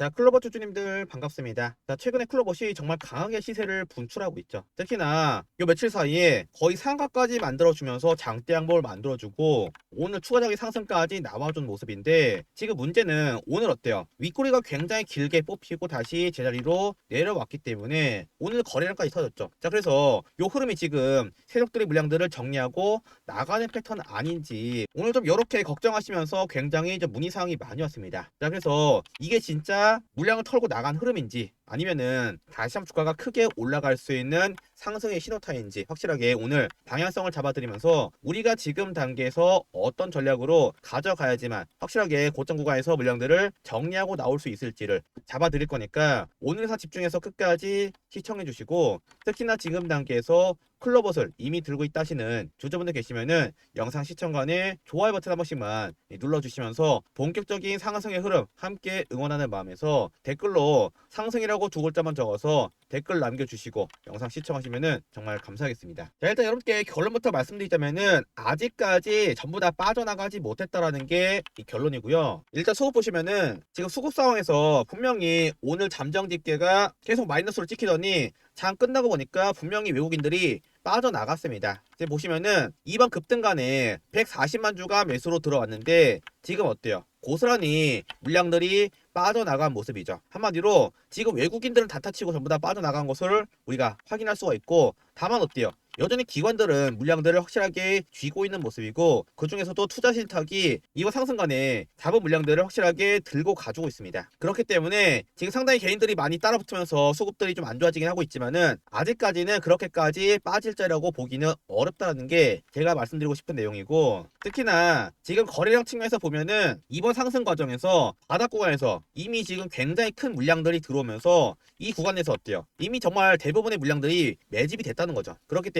자, 클로버 주주님들 반갑습니다. 자, 최근에 클로버시 정말 강하게 시세를 분출하고 있죠. 특히나 요 며칠 사이에 거의 상가까지 만들어주면서 장대 양봉을 만들어주고 오늘 추가적인 상승까지 나와준 모습인데 지금 문제는 오늘 어때요? 윗꼬리가 굉장히 길게 뽑히고 다시 제자리로 내려왔기 때문에 오늘 거래량까지 터졌죠. 자, 그래서 요 흐름이 지금 세력들의 물량들을 정리하고 나가는 패턴 아닌지 오늘 좀 이렇게 걱정하시면서 굉장히 좀 문의사항이 많이 왔습니다. 자, 그래서 이게 진짜 물량을 털고 나간 흐름인지 아니면은 다시 한번 주가가 크게 올라갈 수 있는 상승의 신호타인지 확실하게 오늘 방향성을 잡아드리면서 우리가 지금 단계에서 어떤 전략으로 가져가야지만 확실하게 고점 구간에서 물량들을 정리하고 나올 수 있을지를 잡아드릴 거니까 오늘에서 집중해서 끝까지 시청해 주시고 특히나 지금 단계에서 클로버를 이미 들고 있다 하시는 주주분들 계시면은 영상 시청관에 좋아요 버튼 한 번씩만 눌러주시면서 본격적인 상승의 흐름 함께 응원하는 마음에서 댓글로 상승이라고 두 글자만 적어서 댓글 남겨주시고 영상 시청하시면은 정말 감사하겠습니다. 자 일단 여러분께 결론부터 말씀드리자면은 아직까지 전부 다 빠져나가지 못했다라는 게 이 결론이고요. 일단 수급 보시면은 지금 수급 상황에서 분명히 오늘 잠정 집계가 계속 마이너스로 찍히더니 장 끝나고 보니까 분명히 외국인들이 빠져나갔습니다. 이제 보시면은 이번 급등간에 140만 주가 매수로 들어왔는데 지금 어때요? 고스란히 물량들이 빠져나간 모습이죠. 한마디로 지금 외국인들은 다 타치고 전부 다 빠져나간 것을 우리가 확인할 수가 있고 다만 어때요? 여전히 기관들은 물량들을 확실하게 쥐고 있는 모습이고 그 중에서도 투자 신탁이 이번 상승간에 잡은 물량들을 확실하게 들고 가지고 있습니다. 그렇기 때문에 지금 상당히 개인들이 많이 따라붙으면서 수급들이 좀 안 좋아지긴 하고 있지만은 아직까지는 그렇게까지 빠질 자라고 보기는 어렵다는 게 제가 말씀드리고 싶은 내용이고 특히나 지금 거래량 측면에서 보면은 이번 상승 과정에서 바닥 구간에서 이미 지금 굉장히 큰 물량들이 들어오면서 이 구간에서 어때요? 이미 정말 대부분의 물량들이 매집이 됐다는 거죠. 그렇기 때문에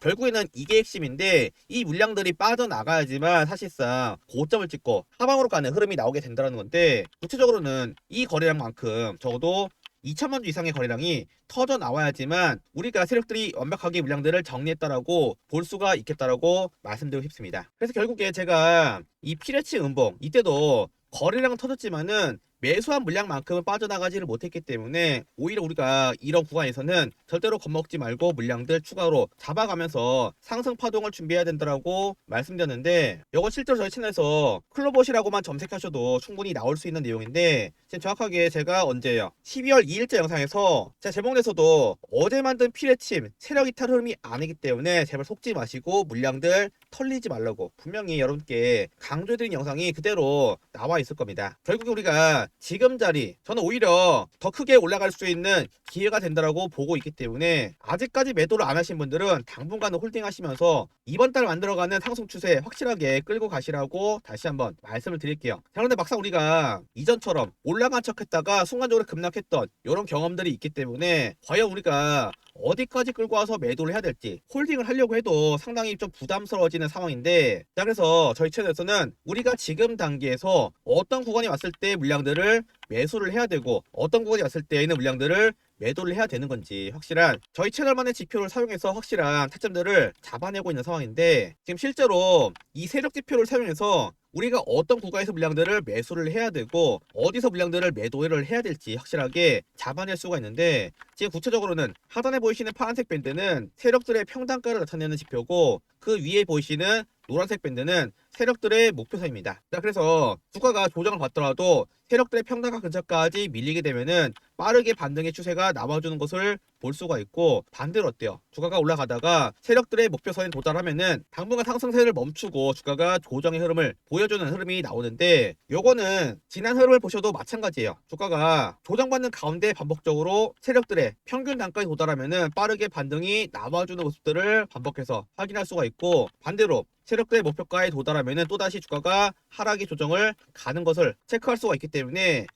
결국에는 이게 핵심인데 이 물량들이 빠져나가야지만 사실상 고점을 찍고 하방으로 가는 흐름이 나오게 된다는 건데 구체적으로는 이 거래량만큼 적어도 2천만 주 이상의 거래량이 터져 나와야지만 우리가 세력들이 완벽하게 물량들을 정리했다라고 볼 수가 있겠다라고 말씀드리고 싶습니다. 그래서 결국에 제가 이 피레치 음봉 이때도 거래량은 터졌지만은 매수한 물량만큼은 빠져나가지를 못했기 때문에 오히려 우리가 이런 구간에서는 절대로 겁먹지 말고 물량들 추가로 잡아가면서 상승 파동을 준비해야 된다라고 말씀드렸는데 이건 실제로 저희 채널에서 클로봇이라고만 검색하셔도 충분히 나올 수 있는 내용인데 지금 정확하게 제가 언제예요? 12월 2일째 영상에서 제가 제목 내서도 어제 만든 피레침 세력 이탈 흐름이 아니기 때문에 제발 속지 마시고 물량들 털리지 말라고 분명히 여러분께 강조해드린 영상이 그대로 나와 있을 겁니다. 결국 우리가 지금 자리 저는 오히려 더 크게 올라갈 수 있는 기회가 된다라고 보고 있기 때문에 아직까지 매도를 안 하신 분들은 당분간은 홀딩하시면서 이번 달 만들어가는 상승 추세 확실하게 끌고 가시라고 다시 한번 말씀을 드릴게요. 자 그런데 막상 우리가 이전처럼 올라간 척했다가 순간적으로 급락했던 이런 경험들이 있기 때문에 과연 우리가 어디까지 끌고 와서 매도를 해야 될지 홀딩을 하려고 해도 상당히 좀 부담스러워지는 상황인데 자 그래서 저희 채널에서는 우리가 지금 단계에서 어떤 구간이 왔을 때 물량들을 매수를 해야 되고 어떤 구간이 왔을 때에는 물량들을 매도를 해야 되는 건지 확실한 저희 채널만의 지표를 사용해서 확실한 타점들을 잡아내고 있는 상황인데 지금 실제로 이 세력 지표를 사용해서 우리가 어떤 구간에서 물량들을 매수를 해야 되고 어디서 물량들을 매도를 해야 될지 확실하게 잡아낼 수가 있는데 지금 구체적으로는 하단에 보이시는 파란색 밴드는 세력들의 평단가를 나타내는 지표고 그 위에 보이시는 노란색 밴드는 세력들의 목표선입니다. 자, 그래서 주가가 조정을 받더라도 세력들의 평단가 근처까지 밀리게 되면은 빠르게 반등의 추세가 나와주는 것을 볼 수가 있고 반대로 어때요? 주가가 올라가다가 세력들의 목표선에 도달하면은 당분간 상승세를 멈추고 주가가 조정의 흐름을 보여주는 흐름이 나오는데 요거는 지난 흐름을 보셔도 마찬가지예요. 주가가 조정받는 가운데 반복적으로 세력들의 평균 단가에 도달하면은 빠르게 반등이 나와주는 모습들을 반복해서 확인할 수가 있고 반대로 세력들의 목표가에 도달하면은 또다시 주가가 하락의 조정을 가는 것을 체크할 수가 있기 때문에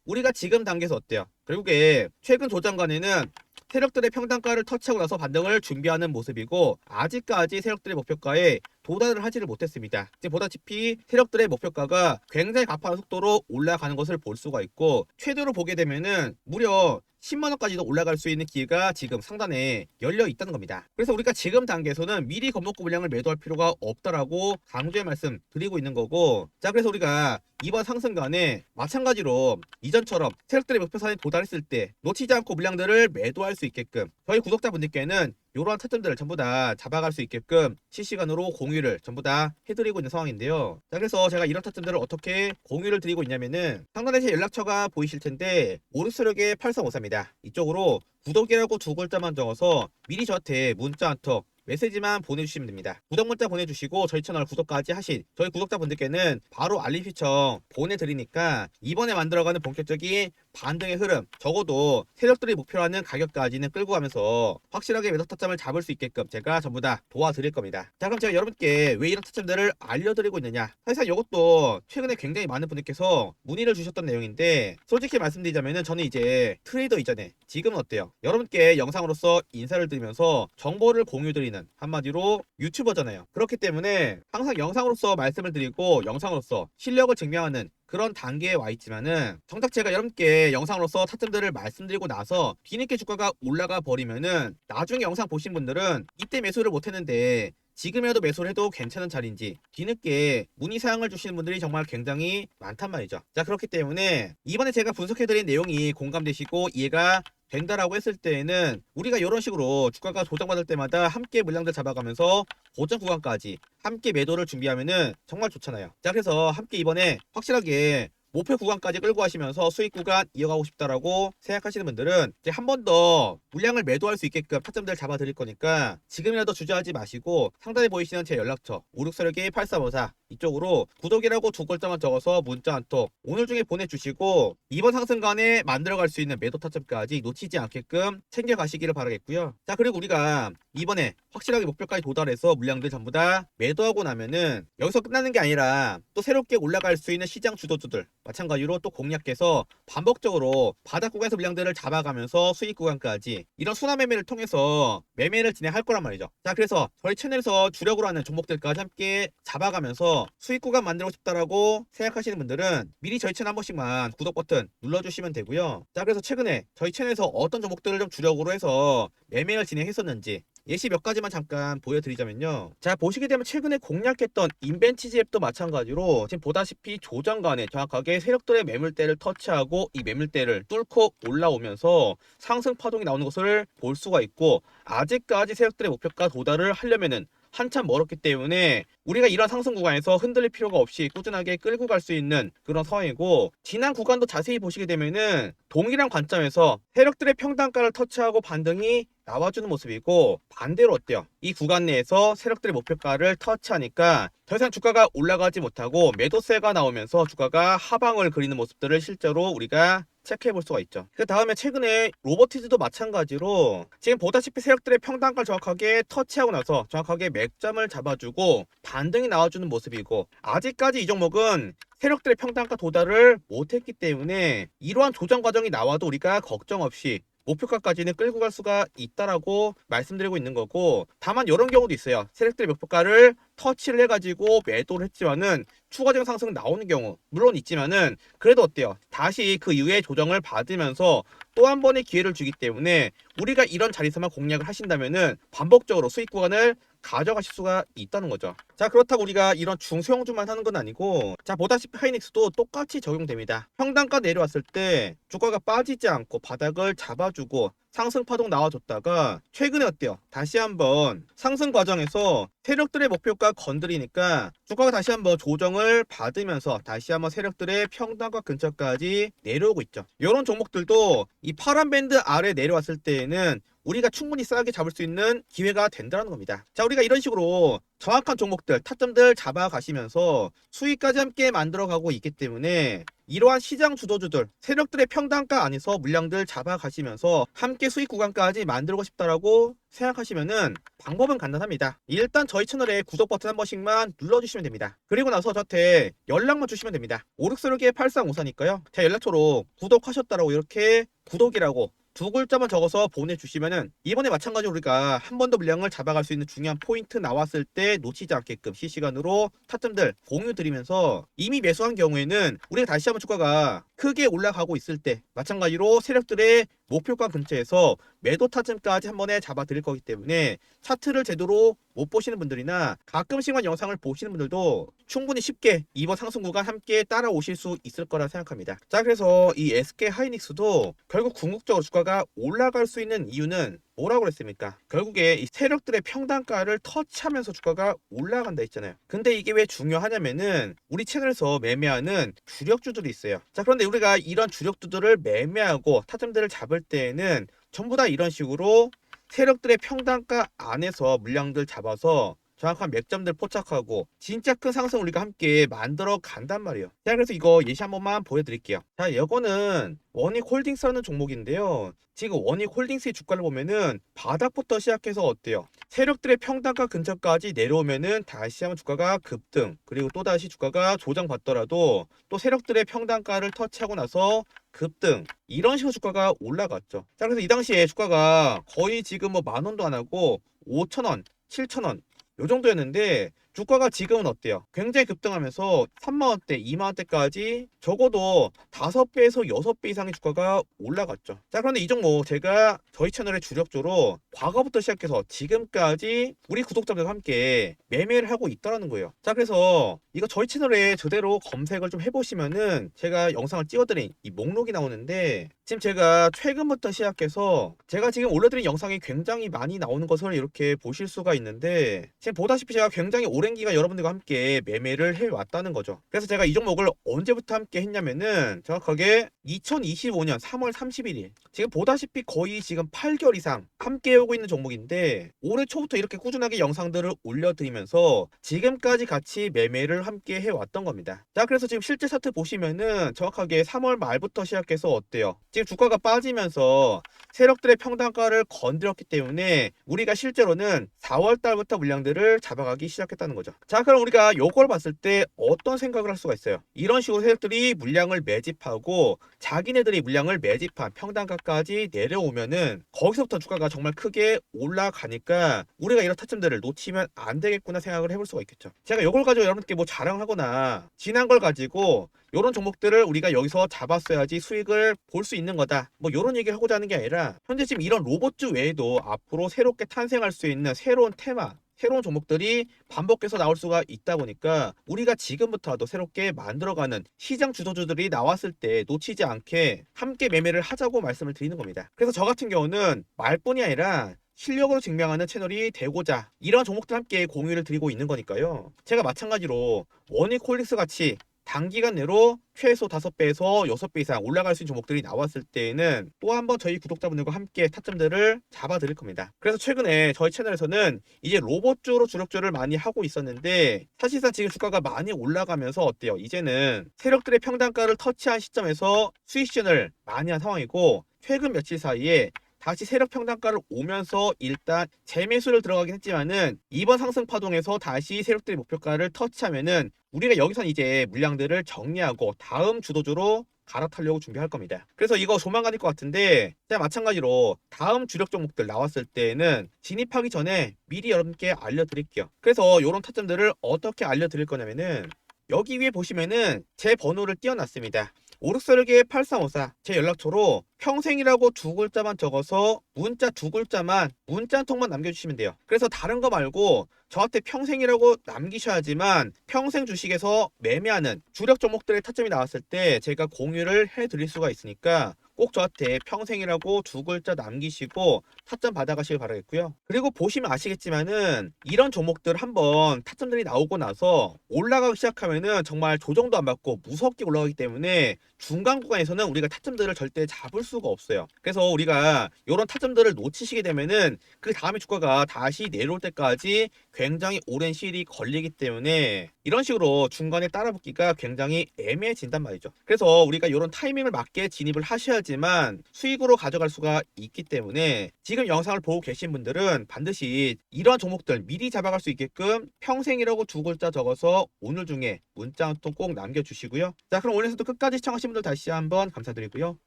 우리가 지금 단계에서 어때요? 결국에 최근 조정간에는 세력들의 평단가를 터치하고 나서 반등을 준비하는 모습이고 아직까지 세력들의 목표가에 도달을 하지를 못했습니다. 지금 보다시피 세력들의 목표가가 굉장히 가파른 속도로 올라가는 것을 볼 수가 있고 최대로 보게 되면은 무려 10만 원까지도 올라갈 수 있는 기회가 지금 상단에 열려 있다는 겁니다. 그래서 우리가 지금 단계에서는 미리 겁먹고 물량을 매도할 필요가 없다라고 강조의 말씀 드리고 있는 거고 자 그래서 우리가 이번 상승간에 마찬가지로 이전처럼 세력들의 목표선에 도달했을 때 놓치지 않고 물량들을 매도할 수 있게끔 저희 구독자분들께는 이러한 타점들을 전부 다 잡아갈 수 있게끔 실시간으로 공유를 전부 다 해드리고 있는 상황인데요. 자 그래서 제가 이런 타점들을 어떻게 공유를 드리고 있냐면은 상단에 제 연락처가 보이실 텐데 오르스력의 8354입니다. 이쪽으로 구독이라고 두 글자만 적어서 미리 저한테 문자 한통 메시지만 보내주시면 됩니다. 구독 문자 보내주시고 저희 채널 구독까지 하신 저희 구독자분들께는 바로 알림 시청 보내드리니까 이번에 만들어가는 본격적인 반등의 흐름 적어도 세력들이 목표로 하는 가격까지는 끌고 가면서 확실하게 매도 타점을 잡을 수 있게끔 제가 전부 다 도와드릴 겁니다. 자 그럼 제가 여러분께 왜 이런 타점들을 알려드리고 있느냐 사실상 이것도 최근에 굉장히 많은 분들께서 문의를 주셨던 내용인데 솔직히 말씀드리자면은 저는 이제 트레이더 이전에 지금은 어때요? 여러분께 영상으로서 인사를 드리면서 정보를 공유드리는 한마디로 유튜버잖아요. 그렇기 때문에 항상 영상으로서 말씀을 드리고 영상으로서 실력을 증명하는 그런 단계에 와 있지만은 정작 제가 여러분께 영상으로서 타점들을 말씀드리고 나서 뒤늦게 주가가 올라가 버리면은 나중에 영상 보신 분들은 이때 매수를 못했는데 지금이라도 매수를 해도 괜찮은 자리인지 뒤늦게 문의 사항을 주시는 분들이 정말 굉장히 많단 말이죠. 자 그렇기 때문에 이번에 제가 분석해드린 내용이 공감되시고 이해가 된다라고 했을 때에는 우리가 이런 식으로 주가가 조정받을 때마다 함께 물량들 잡아가면서 고점 구간까지 함께 매도를 준비하면은 정말 좋잖아요. 자 그래서 함께 이번에 확실하게 목표 구간까지 끌고 가시면서 수익 구간 이어가고 싶다라고 생각하시는 분들은 이제 한 번 더 물량을 매도할 수 있게끔 타점들 잡아 드릴 거니까 지금이라도 주저하지 마시고 상단에 보이시는 제 연락처 5646의 8354 이쪽으로 구독이라고 두 글자만 적어서 문자 한 통 오늘 중에 보내주시고 이번 상승간에 만들어갈 수 있는 매도 타점까지 놓치지 않게끔 챙겨가시기를 바라겠고요. 자 그리고 우리가 이번에 확실하게 목표까지 도달해서 물량들 전부 다 매도하고 나면은 여기서 끝나는 게 아니라 또 새롭게 올라갈 수 있는 시장 주도주들 마찬가지로 또 공략해서 반복적으로 바닥 구간에서 물량들을 잡아가면서 수익 구간까지 이런 순환 매매를 통해서 매매를 진행할 거란 말이죠. 자 그래서 저희 채널에서 주력으로 하는 종목들까지 함께 잡아가면서 수익 구간 만들고 싶다라고 생각하시는 분들은 미리 저희 채널 한 번씩만 구독 버튼 눌러주시면 되고요. 자 그래서 최근에 저희 채널에서 어떤 종목들을 좀 주력으로 해서 매매를 진행했었는지 예시 몇 가지만 잠깐 보여드리자면요. 자 보시게 되면 최근에 공략했던 인벤치즈 앱도 마찬가지로 지금 보다시피 조정간에 정확하게 세력들의 매물대를 터치하고 이 매물대를 뚫고 올라오면서 상승 파동이 나오는 것을 볼 수가 있고 아직까지 세력들의 목표가 도달을 하려면은 한참 멀었기 때문에 우리가 이런 상승 구간에서 흔들릴 필요가 없이 꾸준하게 끌고 갈 수 있는 그런 상황이고 지난 구간도 자세히 보시게 되면은 동일한 관점에서 세력들의 평단가를 터치하고 반등이 나와주는 모습이고 반대로 어때요? 이 구간 내에서 세력들의 목표가를 터치하니까 더 이상 주가가 올라가지 못하고 매도세가 나오면서 주가가 하방을 그리는 모습들을 실제로 우리가 체크해 볼 수가 있죠. 그 다음에 최근에 로버티즈도 마찬가지로 지금 보다시피 세력들의 평단가를 정확하게 터치하고 나서 정확하게 맥점을 잡아주고 반등이 나와주는 모습이고 아직까지 이 종목은 세력들의 평단가 도달을 못했기 때문에 이러한 조정 과정이 나와도 우리가 걱정 없이 목표가까지는 끌고 갈 수가 있다라고 말씀드리고 있는 거고 다만 이런 경우도 있어요. 세력들의 목표가를 터치를 해가지고 매도를 했지만은 추가적인 상승 나오는 경우 물론 있지만은 그래도 어때요? 다시 그 이후에 조정을 받으면서 또 한 번의 기회를 주기 때문에 우리가 이런 자리에서만 공략을 하신다면은 반복적으로 수익 구간을 가져가실 수가 있다는 거죠. 자 그렇다고 우리가 이런 중소형주만 하는 건 아니고 자 보다시피 하이닉스도 똑같이 적용됩니다. 평단가 내려왔을 때 주가가 빠지지 않고 바닥을 잡아주고 상승 파동 나와줬다가 최근에 어때요? 다시 한번 상승 과정에서 세력들의 목표가 건드리니까 주가가 다시 한번 조정을 받으면서 다시 한번 세력들의 평단가 근처까지 내려오고 있죠. 이런 종목들도 이 파란 밴드 아래 내려왔을 때에는 우리가 충분히 싸게 잡을 수 있는 기회가 된다는 겁니다. 자, 우리가 이런 식으로 정확한 종목들, 타점들 잡아가시면서 수익까지 함께 만들어가고 있기 때문에 이러한 시장 주도주들, 세력들의 평단가 안에서 물량들 잡아가시면서 함께 수익 구간까지 만들고 싶다라고 생각하시면은 방법은 간단합니다. 일단 저희 채널에 구독 버튼 한 번씩만 눌러주시면 됩니다. 그리고 나서 저한테 연락만 주시면 됩니다. 5646의 8354니까요. 제 연락처로 구독하셨다라고 이렇게 구독이라고 두 글자만 적어서 보내주시면은 이번에 마찬가지로 우리가 한 번 더 물량을 잡아갈 수 있는 중요한 포인트 나왔을 때 놓치지 않게끔 실시간으로 타점들 공유 드리면서 이미 매수한 경우에는 우리가 다시 한번 주가가 크게 올라가고 있을 때 마찬가지로 세력들의 목표가 근처에서 매도 타점까지 한 번에 잡아 드릴 거기 때문에 차트를 제대로 못 보시는 분들이나 가끔씩만 영상을 보시는 분들도 충분히 쉽게 이번 상승 구간 함께 따라오실 수 있을 거라 생각합니다. 자, 그래서 이 SK 하이닉스도 결국 궁극적으로 주가가 올라갈 수 있는 이유는 뭐라고 그랬습니까? 결국에 이 세력들의 평단가를 터치하면서 주가가 올라간다 했잖아요. 근데 이게 왜 중요하냐면은 우리 채널에서 매매하는 주력주들이 있어요. 자, 그런데 우리가 이런 주력주들을 매매하고 타점들을 잡을 때에는 전부 다 이런 식으로 세력들의 평단가 안에서 물량들 잡아서 정확한 맥점들 포착하고 진짜 큰 상승 우리가 함께 만들어 간단 말이에요. 자, 그래서 이거 예시 한 번만 보여드릴게요. 자, 이거는 원익 홀딩스라는 종목인데요. 지금 원익 홀딩스의 주가를 보면은 바닥부터 시작해서 어때요? 세력들의 평단가 근처까지 내려오면은 다시 한번 주가가 급등 그리고 또 다시 주가가 조정받더라도 또 세력들의 평단가를 터치하고 나서 급등 이런 식으로 주가가 올라갔죠. 자 그래서 이 당시에 주가가 거의 지금 뭐 만 원도 안 하고 5천 원, 7천 원 요 정도였는데 주가가 지금은 어때요? 굉장히 급등하면서 3만 원대, 2만 원대까지 적어도 5배에서 6배 이상의 주가가 올라갔죠. 자, 그런데 이 종목 제가 저희 채널의 주력주로 과거부터 시작해서 지금까지 우리 구독자들과 함께 매매를 하고 있다는 거예요. 자, 그래서 이거 저희 채널에 제대로 검색을 좀 해보시면은 제가 영상을 찍어드린 이 목록이 나오는데 지금 제가 최근부터 시작해서 제가 지금 올려드린 영상이 굉장히 많이 나오는 것을 이렇게 보실 수가 있는데 지금 보다시피 제가 굉장히 오랜 기간 여러분들과 함께 매매를 해왔다는 거죠. 그래서 제가 이 종목을 언제부터 함께 했냐면은 정확하게 2025년 3월 31일 지금 보다시피 거의 지금 8개월 이상 함께 하고 있는 종목인데 올해 초부터 이렇게 꾸준하게 영상들을 올려드리면서 지금까지 같이 매매를 함께 해왔던 겁니다. 자 그래서 지금 실제 차트 보시면은 정확하게 3월 말부터 시작해서 어때요? 지금 주가가 빠지면서 세력들의 평단가를 건드렸기 때문에 우리가 실제로는 4월 달부터 물량들을 잡아가기 시작했다는 거죠. 자, 그럼 우리가 요걸 봤을 때 어떤 생각을 할 수가 있어요? 이런 식으로 세력들이 물량을 매집하고 자기네들이 물량을 매집한 평단가까지 내려오면은 거기서부터 주가가 정말 크게 올라가니까 우리가 이런 타점들을 놓치면 안 되겠구나 생각을 해볼 수가 있겠죠. 제가 요걸 가지고 여러분께 뭐 자랑하거나 지난 걸 가지고 요런 종목들을 우리가 여기서 잡았어야지 수익을 볼 수 있는 거다. 뭐 요런 얘기를 하고자 하는 게 아니라 현재 지금 이런 로봇주 외에도 앞으로 새롭게 탄생할 수 있는 새로운 테마 새로운 종목들이 반복해서 나올 수가 있다 보니까 우리가 지금부터라도 새롭게 만들어가는 시장 주도주들이 나왔을 때 놓치지 않게 함께 매매를 하자고 말씀을 드리는 겁니다. 그래서 저 같은 경우는 말뿐이 아니라 실력으로 증명하는 채널이 되고자 이런 종목들 함께 공유를 드리고 있는 거니까요. 제가 마찬가지로 원익홀릭스 같이 단기간 내로 최소 5배에서 6배 이상 올라갈 수 있는 종목들이 나왔을 때에는 또 한번 저희 구독자분들과 함께 타점들을 잡아 드릴 겁니다. 그래서 최근에 저희 채널에서는 이제 로봇주로 주력주를 많이 하고 있었는데 사실상 지금 주가가 많이 올라가면서 어때요? 이제는 세력들의 평단가를 터치한 시점에서 수익 시전을 많이 한 상황이고 최근 며칠 사이에 다시 세력 평단가를 오면서 일단 재매수를 들어가긴 했지만은 이번 상승 파동에서 다시 세력들의 목표가를 터치하면은 우리가 여기선 이제 물량들을 정리하고 다음 주도주로 갈아타려고 준비할 겁니다. 그래서 이거 조만간일 것 같은데 제가 마찬가지로 다음 주력 종목들 나왔을 때는 진입하기 전에 미리 여러분께 알려드릴게요. 그래서 이런 타점들을 어떻게 알려드릴 거냐면은 여기 위에 보시면은 제 번호를 띄워놨습니다. 오르스르게 8354 제 연락처로 평생이라고 두 글자만 적어서 문자 두 글자만 문자 한 통만 남겨주시면 돼요. 그래서 다른 거 말고 저한테 평생이라고 남기셔야지만 평생 주식에서 매매하는 주력 종목들의 타점이 나왔을 때 제가 공유를 해드릴 수가 있으니까 꼭 저한테 평생이라고 두 글자 남기시고 타점 받아가시길 바라겠고요. 그리고 보시면 아시겠지만은 이런 종목들 한번 타점들이 나오고 나서 올라가기 시작하면은 정말 조정도 안 받고 무섭게 올라가기 때문에 중간 구간에서는 우리가 타점들을 절대 잡을 수가 없어요. 그래서 우리가 이런 타점들을 놓치시게 되면은 그 다음에 주가가 다시 내려올 때까지 굉장히 오랜 시일이 걸리기 때문에 이런 식으로 중간에 따라붙기가 굉장히 애매해진단 말이죠. 그래서 우리가 이런 타이밍을 맞게 진입을 하셔야지만 수익으로 가져갈 수가 있기 때문에 지금 영상을 보고 계신 분들은 반드시 이러한 종목들 미리 잡아갈 수 있게끔 평생이라고 두 글자 적어서 오늘 중에 문자 한 통 꼭 남겨주시고요. 자 그럼 오늘도 끝까지 시청하신 분들 다시 한번 감사드리고요.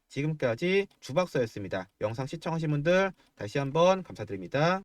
지금까지 주박사였습니다. 영상 시청하신 분들 다시 한번 감사드립니다.